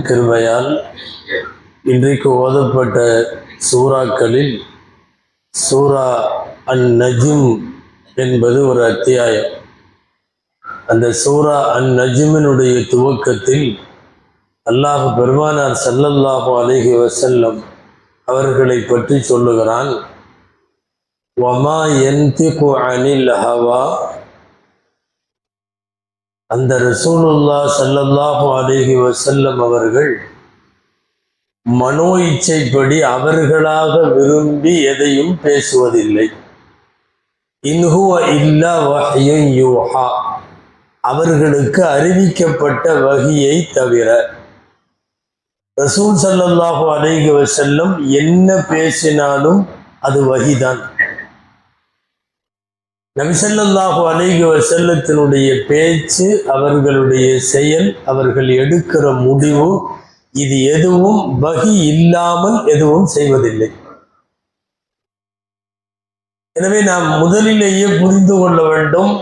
அல்லாஹுவின் கிருபையால் இன்றைக்கு ஓதப்பட்ட சூறாக்களில் சூரா அன் நஜிம் என்பது ஒரு அத்தியாயம். அந்த சூரா அன் நஜிமினுடைய துவக்கத்தில் அல்லாஹ் பெருமானார் சல்லல்லாஹு அலைஹி வசல்லம் அவர்களை பற்றி சொல்லுகிறான் வமா யன்திகு அனில் ஹவா? அந்த ரசூலுல்லா ஸல்லல்லாஹு அலேஹி வசல்லம் அவர்கள் மனோ இச்சைப்படி அவர்களாக விரும்பி எதையும் பேசுவதில்லை. இன்ஹுவ இல்லா வஹ்யுன் யூஹா. அவர்களுக்கு அறிவிக்கப்பட்ட வகையை தவிர ரசூல் ஸல்லல்லாஹு அலைஹி வசல்லம் என்ன பேசினாலும் அது வகிதான் நபிசல்லாஹு அலைகி வசல்லத்தினுடைய பேச்சு அவர்களுடைய செயல் அவர்கள் எடுக்கிற முடிவு இது எதுவும் வகி இல்லாமல் எதுவும் செய்வதில்லை. எனவே நாம் முதலிலேயே புரிந்து கொள்ள வேண்டும்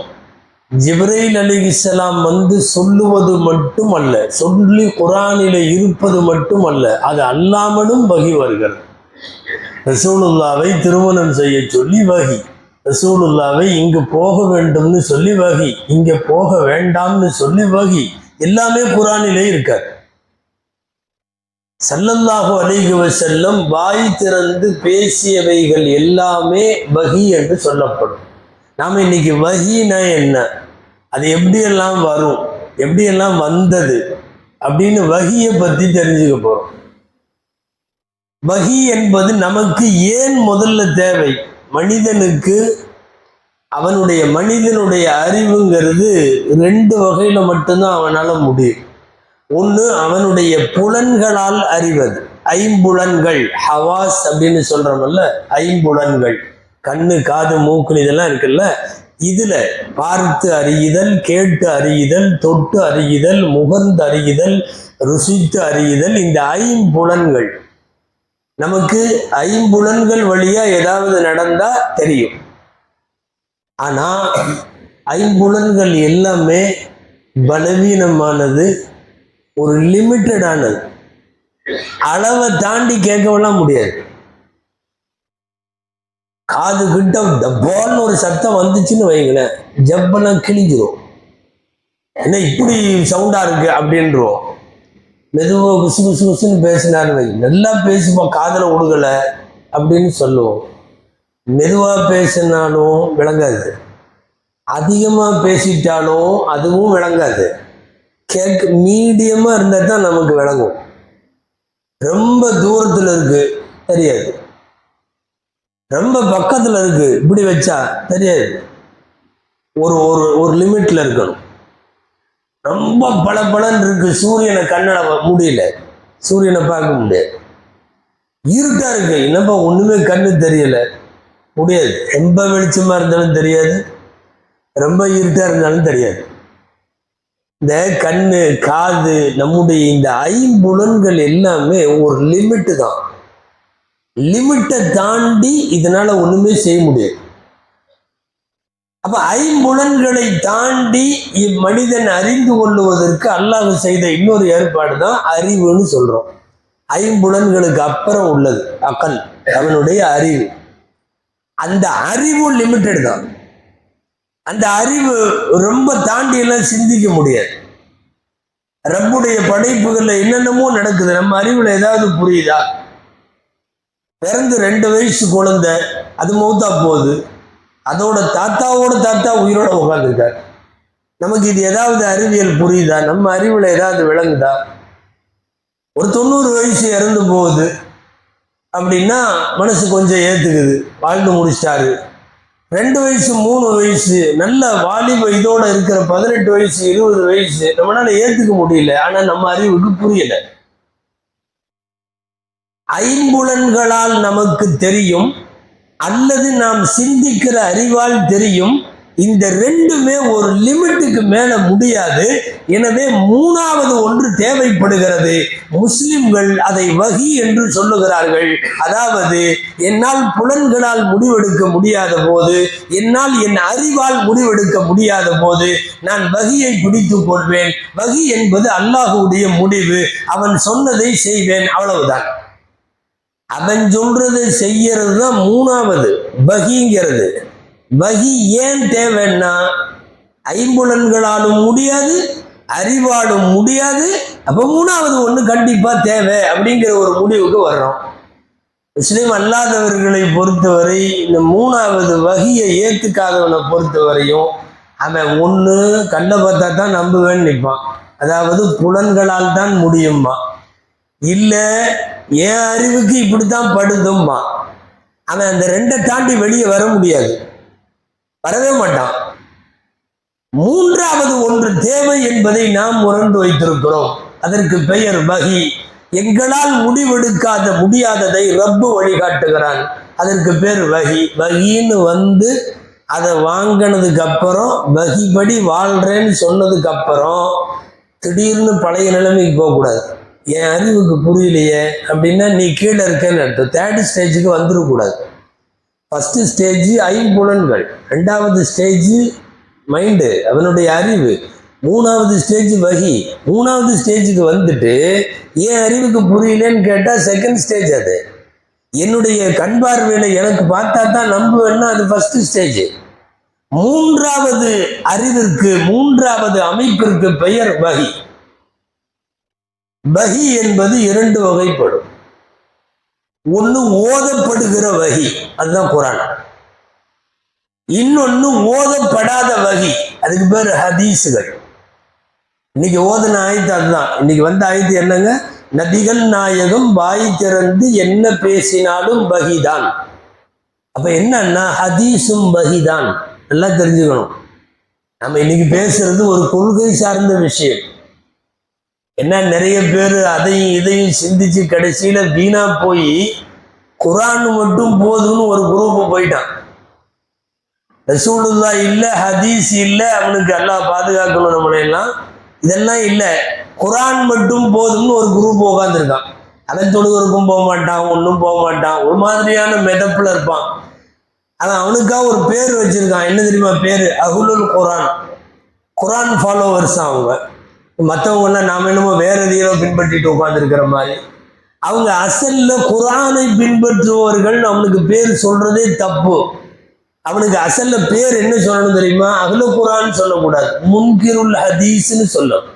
ஜிப்ரைல் அலிஹிஸ்லாம் வந்து சொல்லுவது மட்டும் அல்ல சொல்லி குரானில இருப்பது மட்டும் அல்ல அது அல்லாமலும் வகி வருகிறது. ரசூலுல்லாவை திருமணம் செய்ய சொல்லி வகி. ரசூலுல்லாவை இங்கு போக வேண்டும்னு சொல்லி வகி இங்கே போக வேண்டாம்னு சொல்லி வகி எல்லாமே குரானிலே இருக்கார் சல்லல்லாஹு அலிகுவ செல்லம் வாய் திறந்து பேசியவைகள் எல்லாமே வகி என்று சொல்லப்படும். நாம் இன்னைக்கு வகினா என்ன? அது எப்படியெல்லாம் வரும்? எப்படியெல்லாம் வந்தது? அப்படின்னு வகியை பத்தி தெரிஞ்சுக்க போகிறோம் வகி என்பது நமக்கு ஏன் முதல்ல தேவை? மனிதனுக்கு அவனுடைய மனிதனுடைய அறிவுங்கிறது ரெண்டு வகையில் மட்டும்தான் அவனால் முடியும். ஒன்று அவனுடைய புலன்களால் அறிவது. ஐம்புலன்கள் ஹவாஸ் அப்படின்னு சொல்றோம்ல ஐம்புலன்கள். கண்ணு காது மூக்கு இதெல்லாம் இருக்குல்ல இதில் பார்த்து அறியுதல் கேட்டு அறியுதல் தொட்டு அறியுதல் முகர்ந்து அறியுதல் ருசித்து அறியுதல் இந்த ஐம்புலன்கள். நமக்கு ஐம்புலன்கள் வழியா ஏதாவது நடந்தா தெரியும். ஆனா ஐம்புலன்கள் எல்லாமே பலவீனமானது ஒரு லிமிட்டடானது. அளவை தாண்டி கேட்கவெல்லாம் முடியாது. காது கிட்ட டப்பால்னு ஒரு சத்தம் வந்துச்சுன்னு வைங்களேன் ஜப்பெல்லாம் கிழிஞ்சிரும். என்ன இப்படி சவுண்டா இருக்கு அப்படின்றோம் மெதுவாக குசு குசு குசுன்னு பேசினாரு வை நல்லா பேசுவோம் காதில் விடுகலை அப்படின்னு சொல்லுவோம். மெதுவாக பேசினாலும் விளங்காது. அதிகமாக பேசிட்டாலும் அதுவும் விளங்காது. கேட்க மீடியமாக இருந்தால் தான் நமக்கு விளங்கும். ரொம்ப தூரத்தில் இருக்குது தெரியாது. ரொம்ப பக்கத்தில் இருக்குது இப்படி வச்சா தெரியாது. ஒரு ஒரு ஒரு லிமிட்டில் இருக்கணும். ரொம்ப பளபளன்னு இருக்கு சூரியனை கண்ணட முடியல. சூரியனை பார்க்க முடியாது. இருட்டா இருக்கு. என்னப்பா ஒண்ணுமே கண்ணு தெரியல. முடியாது. ரொம்ப வெளிச்சமா இருந்தாலும் தெரியாது. ரொம்ப இருட்டா இருந்தாலும் தெரியாது. இந்த கண்ணு காது நம்முடைய இந்த ஐம்புலன்கள் எல்லாமே ஒரு லிமிட்டு தான். லிமிட்டை தாண்டி இதனால ஒண்ணுமே செய்ய முடியாது. அப்ப ஐம்புலன்களை தாண்டி இம்மனிதன் அறிந்து கொள்ளுவதற்கு அல்லாஹ் செய்த இன்னொரு ஏற்பாடு தான் அறிவுன்னு சொல்றோம். ஐம்புலன்களுக்கு அப்புறம் உள்ளது அக்கல் அவனுடைய அறிவு. அந்த அறிவு லிமிட்டட் தான். அந்த அறிவு ரொம்ப தாண்டி எல்லாம் சிந்திக்க முடியாது. ரப்புடைய படைப்புகள்ல என்னென்னமோ நடக்குது நம்ம அறிவுல ஏதாவது புரியுதா? பிறந்து ரெண்டு வயசு குழந்தை அது மௌத்தா போகுது. அதோட தாத்தாவோட தாத்தா உயிரோட உட்காந்துருக்கார் நமக்கு இது ஏதாவது அறிவியல் புரியுதா? நம்ம அறிவுல ஏதாவது விளங்குதா? ஒரு தொண்ணூறு வயசு இறந்து போகுது. அப்படின்னா மனசு கொஞ்சம் ஏத்துக்குது. வாழ்ந்து முடிச்சிட்டாரு. ரெண்டு வயசு மூணு வயசு நல்ல வாலிப இதோட இருக்கிற பதினெட்டு வயசு இருபது வயசு நம்மளால ஏத்துக்க முடியல. ஆனால் நம்ம அறிவுக்கு புரியல. ஐம்புலன்களால் நமக்கு தெரியும். அல்லது நாம் சிந்திக்கிற அறிவால் தெரியும் இந்த ரெண்டுமே ஒரு லிமிட்டுக்கு மேல முடியாது. எனவே மூணாவது ஒன்று தேவைப்படுகிறது. முஸ்லிம்கள் அதை வகி என்று சொல்லுகிறார்கள். அதாவது என்னால் புலன்களால் முடிவெடுக்க முடியாத போது என்னால் என் அறிவால் முடிவெடுக்க முடியாத போது நான் வகியை பிடித்துக் கொள்வேன். வகி என்பது அல்லாஹுடைய முடிவு. அவன் சொன்னதை செய்வேன். அவ்வளவுதான். அவன் சொல்றது செய்யறது தான் மூணாவது. வகிங்கிறது. வகி ஏன் தேவைன்னா ஐம்புலன்களாலும் முடியாது அறிவாலும் முடியாது. அப்ப மூணாவது ஒண்ணு கண்டிப்பா தேவை அப்படிங்கிற ஒரு முடிவுக்கு வர்றோம். முஸ்லீம் அல்லாதவர்களை பொறுத்தவரை இந்த மூணாவது வகையை ஏத்துக்காதவனை பொறுத்தவரையும் அவன் ஒன்று கண்ணை பார்த்தா தான் நம்புவேன்னு நிற்பான் அதாவது புலன்களால் தான் முடியுமா இல்லை என் அறிவுக்கு இப்படித்தான் படுதும்மா அவன் அந்த ரெண்டை தாண்டி வெளியே வர முடியாது. வரவே மாட்டான். மூன்றாவது ஒன்று தேவை என்பதை நாம் உணர்ந்து வைத்திருக்கிறோம். அதற்கு பெயர் வகி. எங்களால் முடிவெடுக்காத முடியாததை ரப்பு வழிகாட்டுகிறான். அதற்கு பேர் வகி. வகின்னு வந்து அதை வாங்கினதுக்கு அப்புறம் வகிப்படி வாழ்றேன்னு சொன்னதுக்கு அப்புறம் திடீர்னு பழைய நிலைமைக்கு போகக்கூடாது. என் அறிவுக்கு புரியலையே அப்படின்னா நீ கீழே இருக்கேன்னு அர்த்தம். தேர்டு ஸ்டேஜுக்கு வந்துடக்கூடாது ஃபஸ்ட்டு ஸ்டேஜ் ஐம்புலன்கள். ரெண்டாவது ஸ்டேஜ் மைண்டு அவனுடைய அறிவு. மூணாவது ஸ்டேஜ் வகி. மூணாவது ஸ்டேஜுக்கு வந்துட்டு ஏன் அறிவுக்கு புரியலன்னு கேட்டால் செகண்ட் ஸ்டேஜ் அது. என்னுடைய கண் பார்வையில் எனக்கு பார்த்தா தான் நம்புவேன்னா அது ஃபஸ்ட்டு ஸ்டேஜ் மூன்றாவது அறிவிற்கு மூன்றாவது அமைப்பிற்கு பெயர் வகி. வகி என்பது இரண்டு வகைப்படும். ஒன்று ஓதப்படுகிற வகி அதுதான் குரான். இன்னொன்று ஓதப்படாத வகி அதுக்கு பேர் ஹதீஸுகள் இன்னைக்கு ஓதன ஆயத்து அதுதான். இன்னைக்கு வந்த ஆயத்து என்னங்க? நபிகள் நாயகம் வாய் திறந்து என்ன பேசினாலும் வகிதான். அப்ப என்னன்னா ஹதீஸும் வகிதான். நல்லா தெரிஞ்சுக்கணும். நம்ம இன்னைக்கு பேசுறது ஒரு கொள்கை சார்ந்த விஷயம். என்ன நிறைய பேர் அதையும் இதையும் சிந்திச்சு கடைசியில் வீணா போய் குரான் மட்டும் போதும்னு ஒரு குரூப் போயிட்டான். ரசூலுல்லா இல்லை ஹதீஸ் இல்லை அவனுக்கு எல்லாம் பாதுகாக்கணும் நம்மளையெல்லாம். இதெல்லாம் இல்லை. குரான் மட்டும் போதும்னு ஒரு குரூப் உட்காந்துருக்கான் அவன் தொழுவருக்கும் போக மாட்டான் ஒன்றும் போக மாட்டான். ஒரு மாதிரியான மெதப்பில் இருப்பான். ஆனால் அவனுக்காக ஒரு பேர் வச்சிருக்கான். என்ன தெரியுமா பேர்? அகுலுல் குரான். குரான் ஃபாலோவர்ஸ் அவங்க. மற்றவங்கெல்லாம் நாம் என்னமோ வேற எதையோ பின்பற்றிட்டு உட்காந்துருக்கிற மாதிரி. அவங்க அசல்ல குரானை பின்பற்றுபவர்கள் அவனுக்கு பேர் சொல்றதே தப்பு. அவனுக்கு அசல்ல பேர் என்ன சொல்லணும் தெரியுமா? அகல குரான் சொல்லக்கூடாது. முன்கிருள் ஹதீஸ்னு சொல்லணும்.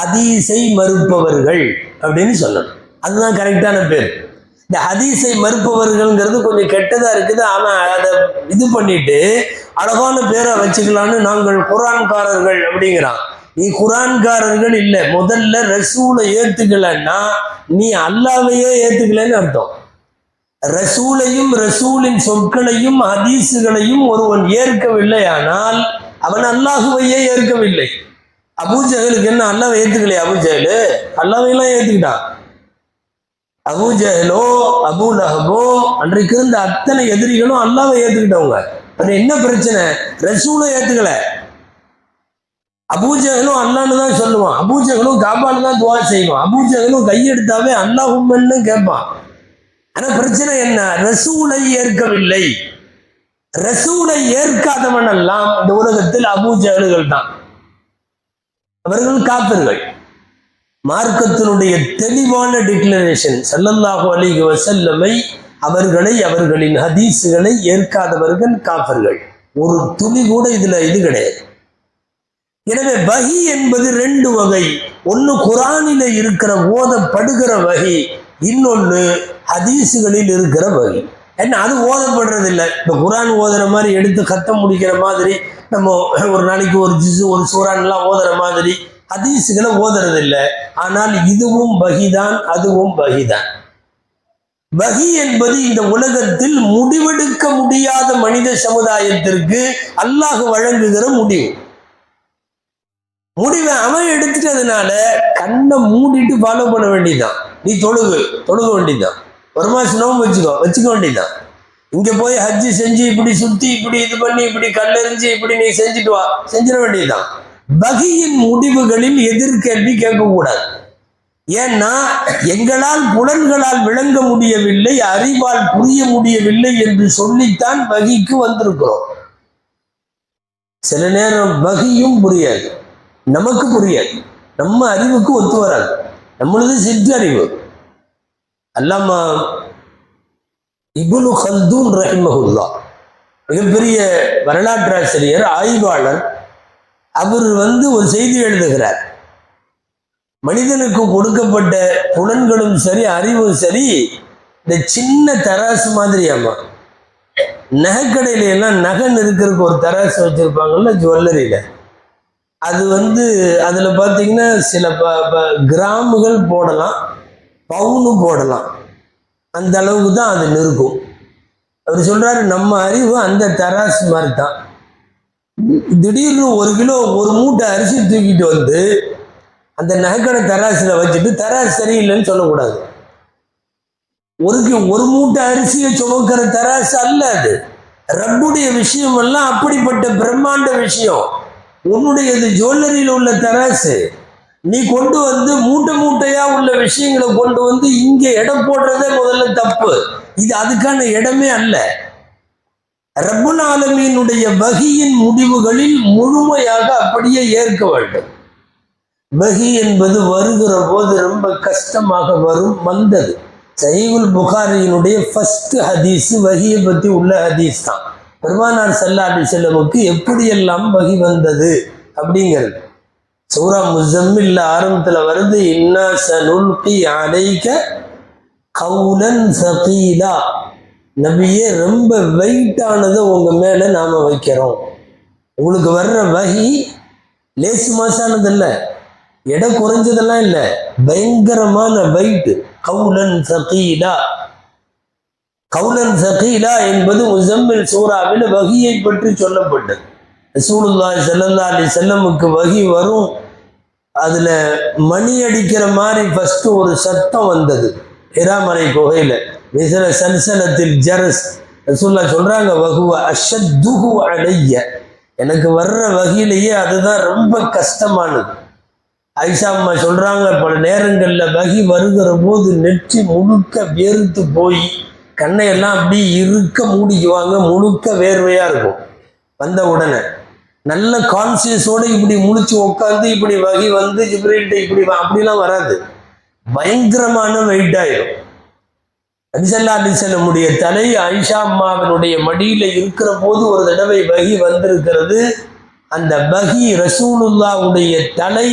ஹதீஸை மறுப்பவர்கள் அப்படின்னு சொல்லணும். அதுதான் கரெக்டான பேர். இந்த ஹதீஸை மறுப்பவர்கள்ங்கிறது கொஞ்சம் கெட்டதா இருக்குது. ஆனால் அதை இது பண்ணிட்டு அழகான பேரை வச்சுக்கலான்னு நாங்கள் குரான்காரர்கள் அப்படிங்கிறான் நீ குரான்காரர்கள் இல்லை. முதல்ல ரசூலை ஏத்துக்கலன்னா நீ அல்லாவையே ஏத்துக்கலன்னு அர்த்தம். ரசூலையும் ரசூலின் சொற்களையும் ஹதீஸுகளையும் ஒருவன் ஏற்கவில்லையானால் அவன் அல்லாஹுவையே ஏற்கவில்லை. அபூஜகலுக்கு என்ன அல்லாவை ஏத்துக்கலையே? அபூஜகலு அல்லாவையெல்லாம் ஏத்துக்கிட்டான். அபூஜகலோ அபூ லஹபோ அன்றைக்கு இருந்த அத்தனை எதிரிகளும் அல்லாவை ஏத்துக்கிட்டவங்க. என்ன பிரச்சனை? ரசூலை ஏத்துக்கல. அபூஜகனும் அல்லான்னு தான் சொல்லுவான். அபூஜகனும் காபான்னு தான் துவா செய்வான். அபூஜகனும் கையெடுத்தாவே அல்லாஹும்மன்னு கேட்பான். ஆனால் பிரச்சனை என்ன? ரசூலை ஏற்கவில்லை. ரசூலை ஏற்காதவன் எல்லாம் இந்த உலகத்தில் அபூஜகல்கள் தான். அவர்கள் காப்பர்கள். மார்க்கத்தினுடைய தெளிவான டிக்ளரேஷன் ஸல்லல்லாஹு அலிஹி வசல்லமை அவர்களை அவர்களின் ஹதீஸுகளை ஏற்காதவர்கள் காப்பர்கள். ஒரு துளி கூட இதுல இது கிடையாது. எனவே வகி என்பது ரெண்டு வகை. ஒன்று குரானில இருக்கிற ஓதப்படுகிற வகை இன்னொன்னு ஹதீஸுகளில் இருக்கிற வகை. என்ன அது ஓதப்படுறது இல்லை இப்போ குரான் ஓதுற மாதிரி எடுத்து கத்தம் முடிக்கிற மாதிரி நம்ம ஒரு நாளைக்கு ஒரு ஜிசு ஒரு சூறான்லாம் ஓதுற மாதிரி ஹதீஸுகளை ஓதுறதில்லை. ஆனால் இதுவும் பகிதான் அதுவும் பகிதான் வகி என்பது இந்த உலகத்தில் முடிவெடுக்க முடியாத மனித சமுதாயத்திற்கு அல்லாஹ் வழங்குகிற முடிவு. முடிவை அவன் எடுத்துட்டதுனால கண்ணை மூடிட்டு ஃபாலோ பண்ண வேண்டியதுதான். நீ தொழுகு தொழுக வேண்டியதுதான். ஒரு மாதம் நோம்பு வச்சுக்கோ வச்சுக்க வேண்டியதுதான். இங்கே போய் ஹஜ்ஜு செஞ்சு இப்படி சுற்றி இப்படி இது பண்ணி இப்படி கல்லெறிஞ்சு இப்படி நீ செஞ்சுட்டு வா. செஞ்சிட வேண்டியதுதான். பகியின் முடிவுகளில் எதிர்கேள்வி கேட்கக்கூடாது. ஏன்னா எங்களால் புலன்களால் விளங்க முடியவில்லை அறிவால் புரிய முடியவில்லை என்று சொல்லித்தான் வகிக்கு வந்திருக்கிறோம். சில நேரம் வகியும் புரியாது. நமக்கு புரியாது. நம்ம அறிவுக்கு ஒத்து வராது. நம்மளது சிற்றறிவு அல்லாமா இபுனு ஹல்தூன் ரஹிமஹுல்லா. மிகப்பெரிய வரலாற்றாசிரியர் ஆய்வாளர். அவர் வந்து ஒரு செய்தி எழுதுகிறார். மனிதனுக்கு கொடுக்கப்பட்ட புலன்களும் சரி அறிவும் சரி இந்த சின்ன தராசு மாதிரி ஆமா. நகைக்கடையில எல்லாம் நகை இருக்கிறதுக்கு ஒரு தராசு வச்சிருப்பாங்கல்ல ஜுவல்லரியில. அது வந்து அதில் பார்த்தீங்கன்னா சில ப ப- கிராமுகள் போடலாம் பவுனும் போடலாம். அந்த அளவுக்கு தான் அது நிற்கும் அவர் சொல்கிறாரு நம்ம அறிவு அந்த தராசு மாதிரி தான் திடீர்னு ஒரு கிலோ ஒரு மூட்டை அரிசி தூக்கிட்டு வந்து அந்த நகைக்கடை தராசில் வச்சுட்டு தராசு சரியில்லைன்னு சொல்லக்கூடாது. ஒரு ஒரு மூட்டை அரிசியை சுமக்கிற தராசு அல்ல அது. ரப்புடைய விஷயம் எல்லாம் அப்படிப்பட்ட பிரம்மாண்ட விஷயம். உன்னுடையது ஜுவல்லரியில் உள்ள தராசு நீ கொண்டு வந்து மூட்டை மூட்டையா உள்ள விஷயங்களை கொண்டு வந்து இங்க இடம் போடுறதே முதல்ல தப்பு. இது அதுக்கான இடமே அல்ல. ரப்புல் ஆலமீனுடைய வகியின் முடிவுகளில் முழுமையாக அப்படியே ஏற்க வேண்டும். வகி என்பது வருகிற போது ரொம்ப கஷ்டமாக வரும் வந்தது. சஹீகுல் புகாரியினுடைய ஃபர்ஸ்ட் ஹதீஸ் வகியை பற்றி உள்ள ஹதீஸ் தான். பெருமானார் செல்லாட்டி செல்லமுக்கு எப்படியெல்லாம் வகி வந்தது அப்படிங்கிறது. சூரா முசம்மில் ஆரம்பத்தில் வருது இன்னா சனுல்கி அலைக்க கவுலன் சகீலா. நபியே ரொம்ப வெயிட்டானதை உங்க மேல நாம வைக்கிறோம். உங்களுக்கு வர்ற வகி லேசு மாசானது இல்லை எடை குறைஞ்சதெல்லாம் இல்லை பயங்கரமான வெயிட் கவுலன் சகீலா. கவுலன் சகீலா என்பது முசம்மில் சூறாவில் வகியை பற்றி சொல்லப்பட்டது. ரசூலுல்லாய் செல்லல்லா அலி செல்லமுக்கு வகி வரும். அதில் மணி அடிக்கிற மாதிரி ஃபஸ்ட்டு ஒரு சத்தம் வந்தது. இராமலை குகையில் மிசல சன்சனத்தில் ஜரஸ். ரசூல்லா சொல்கிறாங்க வகுவ அஷத்துகு அடைய எனக்கு வர்ற வகையிலேயே அதுதான் ரொம்ப கஷ்டமானது. ஐஷா அம்மா சொல்கிறாங்க பல நேரங்களில் வகி வருகிற போது நெற்றி முழுக்க வேர்த்து போய். கண்ணை எல்லாம் அப்படி இருக்க மூடிக்குவாங்க முழுக்க வேர்வையாக இருக்கும். வந்த உடனே நல்ல கான்சியஸோடு இப்படி முழிச்சு உட்காந்து இப்படி வகி வந்து ஜிப்ரீல்கிட்ட இப்படி அப்படிலாம் வராது. பயங்கரமான வெயிட் ஆயிடும் அபிசல்லா அலிசல்லமுடைய தலை ஐஷா அம்மாவினுடைய மடியில் இருக்கிற போது ஒரு தடவை வகி வந்திருக்கிறது. அந்த பகி ரசூலுல்லாவுடைய தலை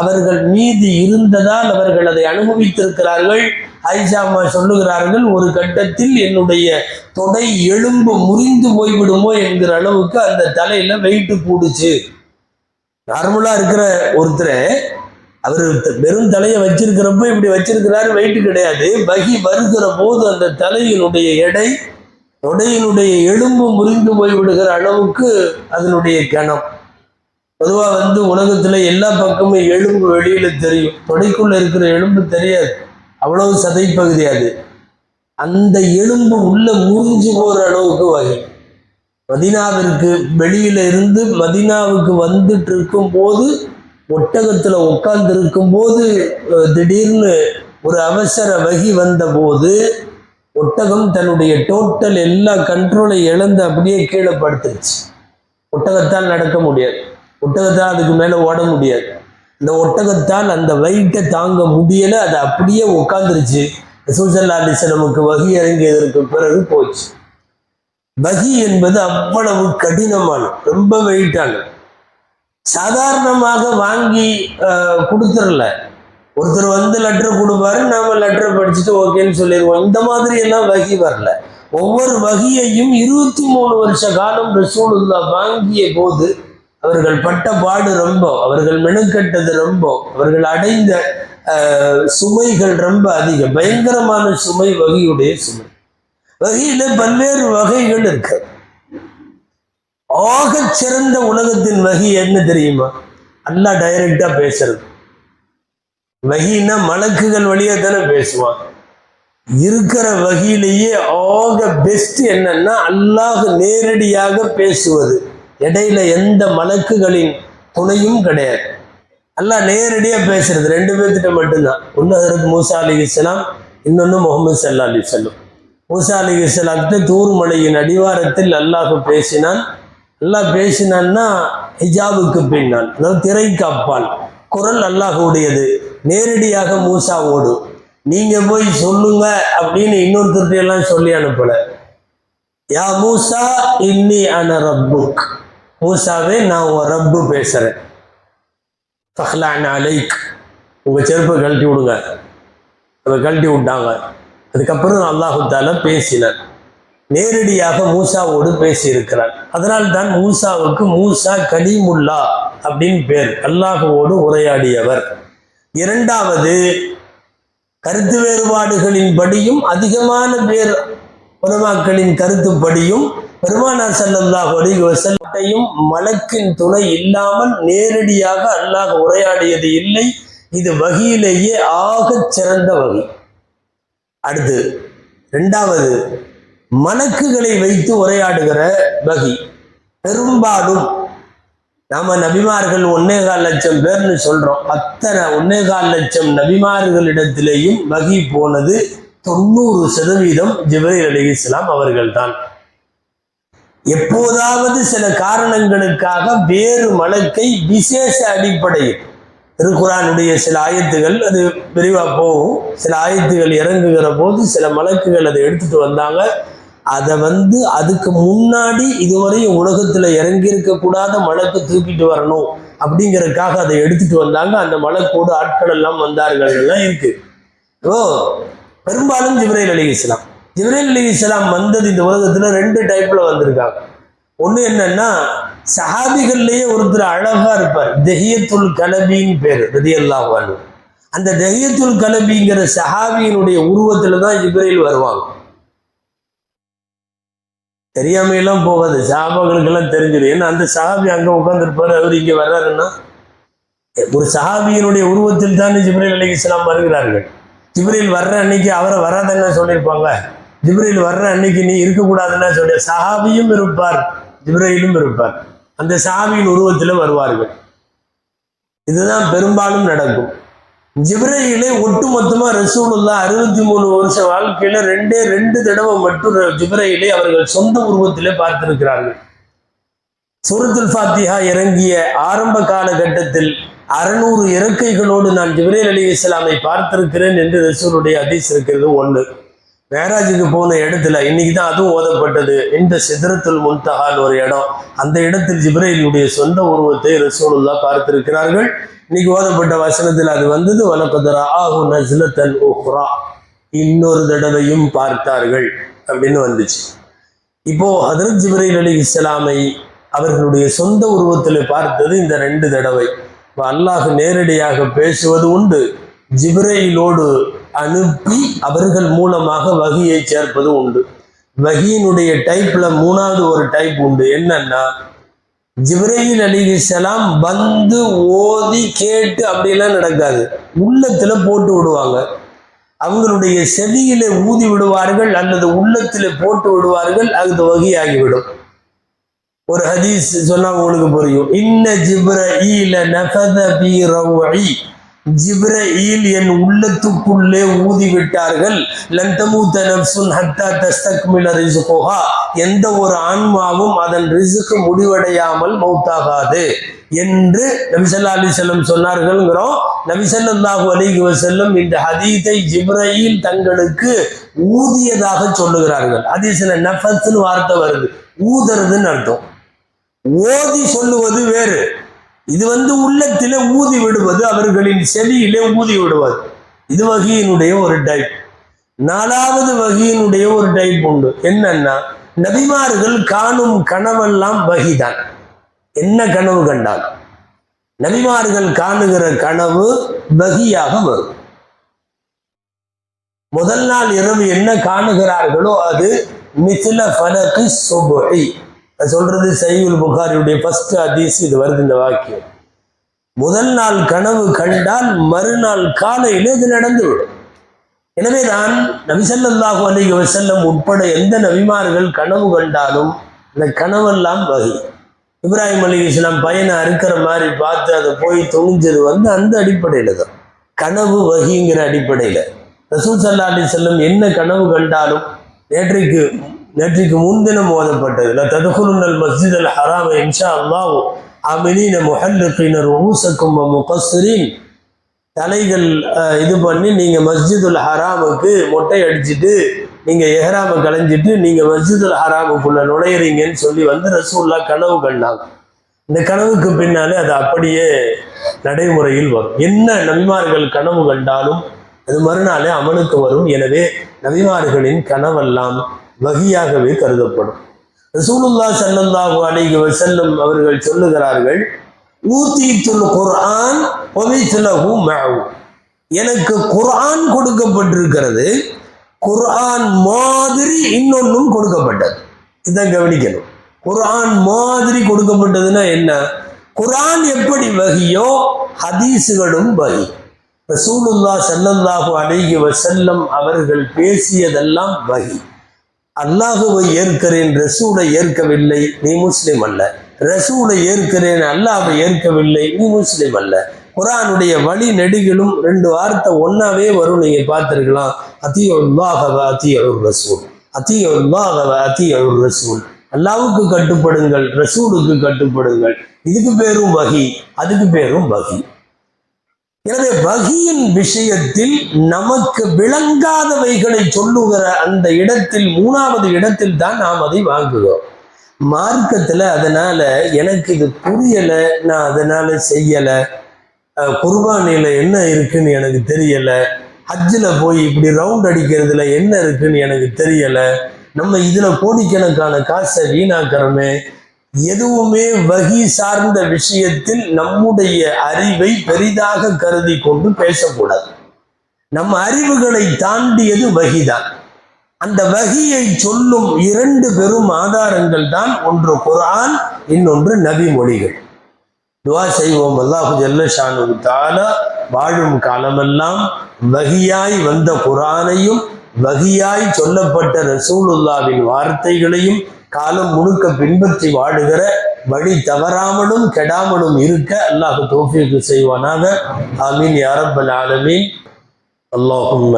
அவர்கள் மீது இருந்ததால் அவர்கள் அதை அனுபவித்திருக்கிறார்கள். ஆயிஷா சொல்லுகிறார்கள் ஒரு கட்டத்தில் என்னுடைய தொடை எலும்பு முறிந்து போய்விடுமோ என்கிற அளவுக்கு அந்த தலையில வெயிட்டு கூடுச்சு நார்மலா இருக்கிற ஒருத்தர் அவர் வெறும் தலையை வச்சிருக்கிறப்ப இப்படி வச்சிருக்கிறாரு வெயிட்டு கிடையாது. வகி வருகிற போது அந்த தலையினுடைய எடை தொடையினுடைய எலும்பு முறிந்து போய்விடுகிற அளவுக்கு அதனுடைய கணம். பொதுவாக வந்து உலகத்தில் எல்லா பக்கமும் எலும்பு வெளியில் தெரியும். தொடைக்குள்ளே இருக்கிற எலும்பு தெரியாது. அவ்வளவு பகுதி அது. அந்த எலும்பு உள்ள முறிஞ்சு போகிற அளவுக்கு வகை. மதினாவிற்கு வெளியில இருந்து மதினாவுக்கு வந்துட்டு இருக்கும் போது ஒட்டகத்துல உட்கார்ந்து இருக்கும் போது திடீர்னு ஒரு அவசர வகி வந்த போது ஒட்டகம் தன்னுடைய டோட்டல் எல்லா கண்ட்ரோலை இழந்து அப்படியே கீழே படுத்துருச்சு. ஒட்டகத்தால் நடக்க முடியாது. ஒட்டகத்தால் அதுக்கு மேலே ஓட முடியாது. இந்த ஒட்டகத்தால் அந்த வெயிட்டை தாங்க முடியலை அது அப்படியே உட்காந்துருச்சு ரசூசல்லா நமக்கு வகி இறங்கியதற்கு பிறகு போச்சு. வகி என்பது அவ்வளவு கடினமான ரொம்ப வெயிட்டானது சாதாரணமாக வாங்கி கொடுத்துடல. ஒருத்தர் வந்து லெட்டர் கொடுப்பாரு நாம லெட்டர் படிச்சுட்டு ஓகேன்னு சொல்லிடுவோம். இந்த மாதிரி எல்லாம் வகி வரல. ஒவ்வொரு வகையையும் இருபத்தி மூணு வருஷ காலம் ரசூலுல்லா வாங்கிய போது அவர்கள் பட்ட பாடு ரொம்ப அவர்கள் மெனுக்கட்டது ரொம்ப அவர்கள் அடைந்த சுமைகள் ரொம்ப அதிகம் பயங்கரமான சுமை வகையுடைய சுமை. வகையில பல்வேறு வகைகள் இருக்கு. ஆக சிறந்த உலகத்தின் வகி என்ன தெரியுமா? அல்லா டைரக்டா பேசுறது. வகின்னா மலக்குகள் வழியா தானே பேசுவான். இருக்கிற வகையிலேயே ஆக பெஸ்ட் என்னன்னா அல்லாஹ் நேரடியாக பேசுவது. இடையில எந்த மலக்குகளின் துணையும் கிடையாது. எல்லாம் நேரடியாக பேசுறது ரெண்டு பேர்த்திட்ட மட்டும்தான். ஒன்று ஹதரத் மூசா அலி இஸ்லாம் இன்னொன்று முகமது சல்லா அலி சொல்லும் மூசா அலி இஸ்லாத்து தூர் மலையின் அடிவாரத்தில் அல்லாஹ் பேசினான். அல்லாஹ் பேசினான்னா ஹிஜாபுக்கு பின்னால் அதாவது திரைக்கு அப்பால் குரல் அல்லாஹுடையது நேரடியாக ஓடும். நீங்க போய் சொல்லுங்க அப்படின்னு இன்னொருத்தர்கிட்ட எல்லாம் சொல்லி அனுப்பல. யா மூசா இன்னி அன ரப்புக். மூசாவே நான் உன் ரப்பு பேசுறேன். ஃபஹ்லான் அலைக். உங்க செருப்பை கழட்டி விடுங்க. அதை கழட்டி விட்டாங்க. அதுக்கப்புறம் அல்லாஹுத்தால பேசினார். நேரடியாக மூசாவோடு பேசியிருக்கிறார். அதனால் தான் மூசாவுக்கு மூசா கலீமுல்லா அப்படின்னு பேர். அல்லாஹுவோடு உரையாடியவர். இரண்டாவது கருத்து வேறுபாடுகளின் படியும் அதிகமான பேர் உலமாக்களின் கருத்துப்படியும் பெருமானார் சல்லல்லாஹ் அலி வசல் வஸல்லத்தையும் மலக்கின் துணை இல்லாமல் நேரடியாக அல்லாஹ் உரையாடியது இல்லை. இது வகையிலேயே ஆகச் சிறந்த வகை. அடுத்து ரெண்டாவது மலக்குகளை வைத்து உரையாடுகிற வகை. பெரும்பாலும் நாம நபிமார்கள் ஒன்னேகால் லட்சம் பேர்னு சொல்றோம். அத்தனை ஒன்னேகால் லட்சம் நபிமார்களிடத்திலேயும் வகி போனது தொண்ணூறு சதவீதம் ஜிபரீல் அலி இஸ்லாம் அவர்கள்தான். எப்போதாவது சில காரணங்களுக்காக வேறு மலக்கை விசேஷ அடிப்படையில். திருக்குறானுடைய சில ஆயத்துகள் அது விரிவாக போகும். சில ஆயத்துகள் இறங்குகிற போது சில மலக்குகள் அதை எடுத்துட்டு வந்தாங்க. அதை வந்து அதுக்கு முன்னாடி இதுவரையும் உலகத்தில் இறங்கியிருக்க கூடாத மலக்கு தூக்கிட்டு வரணும் அப்படிங்கிறதுக்காக அதை எடுத்துட்டு வந்தாங்க. அந்த மலக்கோடு ஆட்கள் எல்லாம் வந்தார்கள். எல்லாம் இருக்கு. ஓ பெரும்பாலும் ஜிப்ரேல் அலி இஸ்லாம் ஜிப்ரேல் அலி இஸ்லாம் வந்தது இந்த உலகத்தில் ரெண்டு டைப்பில் வந்திருக்காங்க. ஒன்று என்னன்னா சஹாபிகள்லேயே ஒருத்தர் அழகா இருப்பார். தெஹியத்துல் கலபின்னு பேர் ரதியல்லா வாழ் அந்த தெஹியத்துல் கலபிங்கிற சஹாபியினுடைய உருவத்தில் தான் ஜிப்ரேல் வருவாங்க. தெரியாமையெல்லாம் போகாது. சஹாபாக்களுக்கெல்லாம் தெரிஞ்சிடும். ஏன்னா அந்த சஹாபி அங்கே உட்காந்துருப்பார் அவர் இங்கே வர்றாருன்னா ஒரு சஹாபியினுடைய உருவத்தில் தான் ஜிப்ரேல் அலி இஸ்லாம் வருகிறார்கள். ஜிப்ரேல் வர்ற அன்னைக்கு அவரை வராதன்னு சொல்லியிருப்பாங்க. ஜிப்ரையில் வர்ற அன்னைக்கு நீ இருக்கக்கூடாதுன்னு சொல்லி சஹாபியும் இருப்பார் ஜிப்ரையிலும் இருப்பார். அந்த சஹாபியின் உருவத்தில் வருவார்கள். இதுதான் பெரும்பாலும் நடக்கும். ஜிப்ரையிலே ஒட்டுமொத்தமா ரசூலுல்லா அறுபத்தி மூணு வருஷம் வாழ்க்கையில் ரெண்டே ரெண்டு தடவை மட்டும் ஜிப்ரையிலே அவர்கள் சொந்த உருவத்திலே பார்த்திருக்கிறார்கள். சூரத்துல் ஃபாத்திஹா இறங்கிய ஆரம்ப காலகட்டத்தில் அறுநூறு இறக்கைகளோடு நான் ஜிப்ரேல் அலி இஸ்லாமை பார்த்திருக்கிறேன் என்று ரசூலுடைய ஹதீஸ் இருக்கிறது ஒன்று மேராஜுக்கு போன இடத்துல இன்னைக்கு தான் அதுவும் ஓதப்பட்டது. இந்த சிதறத்துல் முன்தகான் ஒரு இடம். அந்த இடத்தில் ஜிப்ரையிலுடைய சொந்த உருவத்தை ரசூலுல்லா பார்த்திருக்கிறார்கள். இன்னைக்கு ஓதப்பட்ட வசனத்தில் அது வந்தது வலக்கதரா ஆஹு நஸ்லத்தன் உஹ்ரா. இன்னொரு தடவையும் பார்த்தார்கள் அப்படின்னு வந்துச்சு. இப்போ ஹதரத் ஜிப்ரைல் அலி இஸ்லாமை அவர்களுடைய சொந்த உருவத்தில் பார்த்தது இந்த ரெண்டு தடவை. இப்போ அல்லாஹ் நேரடியாக பேசுவது உண்டு. ஜிப்ரையிலோடு அனுப்பி அவர்கள் மூலமாக வகியை சேர்ப்பது உண்டு. வகியினுடைய டைப்ல மூணாவது ஒரு டைப் உண்டு. என்னன்னா ஜிப்ரஹீல் அலி செலாம் வந்து ஓதி கேட்டு அப்படிலாம் நடக்காது. உள்ளத்துல போட்டு விடுவாங்க. அவங்களுடைய செவியிலே ஊதி விடுவார்கள் அல்லது உள்ளத்திலே போட்டு விடுவார்கள் அது வகையாகிவிடும். ஒரு ஹதீஸ் சொன்னா உங்களுக்கு புரியும். இன்ன ஜிப்ரஹீல நஃபத பி ரவ்இ ஜிப்ரஈல் என் உள்ளத்துக்குள்ளே ஊதி விட்டார்கள் நப்சுன் தமூத நஃப்சுன் ஹத்தா தஸ்தக்மில ரிஸ்குஹா எந்த ஒரு ஆன்மாவும் அதன் ரிசுக்கு முடிவடையாமல் மௌத்தாகாது என்று நபிசல்லா அலி செல்லம் சொன்னார்கள்ங்கிறோம். நபிசல்லாஹு அலிஹி வசல்லம் இந்த ஹதீத்தை ஜிப்ரயில் தங்களுக்கு ஊதியதாக சொல்லுகிறார்கள். ஹதீஸ்ல நஃபத்துன்னு வார்த்தை வருது. ஊதுறதுன்னு அர்த்தம். ஓதி சொல்லுவது வேறு. இது வந்து உள்ளத்திலே ஊதி விடுவது அவர்களின் செவியிலே ஊதி விடுவது. இது வகையினுடைய ஒரு டைப் நாலாவது வகையினுடைய ஒரு டைப் உண்டு. என்னன்னா நபிமார்கள் காணும் கனவெல்லாம் வகிதான். என்ன கனவு கண்டால்? நபிமார்கள் காணுகிற கனவு வகியாக வரும். முதல் நாள் இரவு என்ன காணுகிறார்களோ அது மிதில பலக்கு சுபுஹி. சொல்றது சையுல் புகாரியுடைய ஃபர்ஸ்ட் அதிஸ் இது வருது இந்த வாக்கியம். முதல் நாள் கனவு கண்டால் மறுநாள் காலையில் இது நடந்துவிடும். எனவே தான் நபிசல்லாஹு அலிக வசல்லம் உட்பட எந்த நபிமார்கள் கனவு கண்டாலும் அந்த கனவெல்லாம் வகை. இப்ராஹிம் அலி இஸ்லாம் பையனை அறுக்கிற மாதிரி பார்த்து அதை போய் துணிஞ்சது வந்து அந்த அடிப்படையில் தான். கனவு வகிங்கிற அடிப்படையில். ரசூல் சல்லா அலி செல்லம் என்ன கனவு கண்டாலும் நேற்றைக்கு நேற்றைக்கு முன்தினம் ஓதப்பட்டது. ல ததுகுலுன்னல் மஸ்ஜித் அல் ஹராம இன்ஷா அல்லாஹ் அமினின முஹல்லுக்கினர் ஊசக்கும் முகஸ்ரீன் தலைகள் இது பண்ணி நீங்கள் மஸ்ஜிதுல் ஹராமுக்கு மொட்டை அடிச்சுட்டு நீங்கள் எஹராம களைஞ்சிட்டு நீங்கள் மஸ்ஜிதுல் ஹராமுக்குள்ளே நுழையிறீங்கன்னு சொல்லி வந்து ரசூல்லா கனவு கண்டாங்க. இந்த கனவுக்கு பின்னாலே அது அப்படியே நடைமுறையில் வரும். என்ன நபிமார்கள் கனவு கண்டாலும் அது மறுநாளே அமலுக்கு வரும். எனவே நபிமார்களின் கனவெல்லாம் வகியாகவே கருதப்படும். ரசூலுல்லா சல்லல்லாஹு அலைஹி வஸல்லம் அவர்கள் சொல்லுகிறார்கள் ஊத்தீத்துல் குர்ஆன் ஒமித்லஹு மஅஹு எனக்கு குர்ஆன் கொடுக்கப்பட்டிருக்கிறது. குர்ஆன் மாதிரி இன்னொன்னும் கொடுக்கப்பட்டது. இதை கவனிக்கணும். குர்ஆன் மாதிரி கொடுக்கப்பட்டதுன்னா என்ன? குர்ஆன் எப்படி வகியோ ஹதீஸுகளும் வகி. ரசூலுல்லா சல்லல்லாஹு அலைஹி வஸல்லம் அவர்கள் பேசியதெல்லாம் வகி. அல்லாஹுவை ஏற்கிறேன் ரசூலை ஏற்கவில்லை நீ முஸ்லீம் அல்ல. ரசூலை ஏற்கிறேன் அல்லாஹை ஏற்கவில்லை நீ முஸ்லீம் அல்ல. குரானுடைய வழி நெடுகிலும் ரெண்டு வார்த்தை ஒன்னாவே வரும் நீங்க பார்த்திருக்கலாம். அத்தி அத்தியுர் ரசூல். அத்தியுல்லாஹவ அத்தியுர் ரசூல். அல்லாவுக்கு கட்டுப்படுங்கள் ரசூலுக்கு கட்டுப்படுங்கள். இதுக்கு பேரும் வகி அதுக்கு பேரும் வகி. எனவே வகியின் விஷயத்தில் நமக்கு விளங்காதவைகளை சொல்லுகிற அந்த இடத்தில் மூணாவது இடத்தில் தான் நாம் அதை வாங்குகிறோம். மார்க்கத்தில் அதனால எனக்கு இது புரியலை நான் அதனால செய்யலை. குர்பானியில் என்ன இருக்குன்னு எனக்கு தெரியலை. ஹஜ்ஜில் போய் இப்படி ரவுண்ட் அடிக்கிறதுல என்ன இருக்குன்னு எனக்கு தெரியலை. நம்ம இதில் கோடிக்கணக்கான காசை வீணாக்கிறோமே. எதுவுமே வகி சார்ந்த விஷயத்தில் நம்முடைய அறிவை பெரிதாக கருதி கொண்டு பேசக்கூடாது. நம் அறிவுகளை தாண்டியது வகிதான். அந்த வகியை சொல்லும் இரண்டு பெரும் ஆதாரங்கள் தான் ஒன்று குரான் இன்னொன்று நபி மொழிகள். துவா செய்வோம். அல்லாஹு ஜல்லஷானு தாலா வாழும் காலமெல்லாம் வகியாய் வந்த குரானையும் வகியாய் சொல்லப்பட்ட ரசூலுல்லாவின் வார்த்தைகளையும் காலம் முழுக்க பின்பற்றி வாழுகிற வழி தவறாமலும் கெடாமலும் இருக்க அல்லாஹ் தோஃபிக்கு செய்வானாக ஆமீன் யாரப்பல் ஆலமீன் اللهم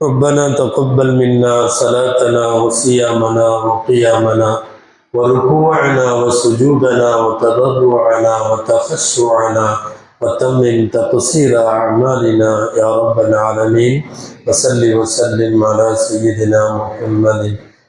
ربنا تقبل منا صلاتنا وصيامنا وقيامنا وركوعنا وسجودنا وتضرعنا وتخشعنا وتمم تقصير أعمالنا يا رب العالمين وصل وسلم على سيدنا محمد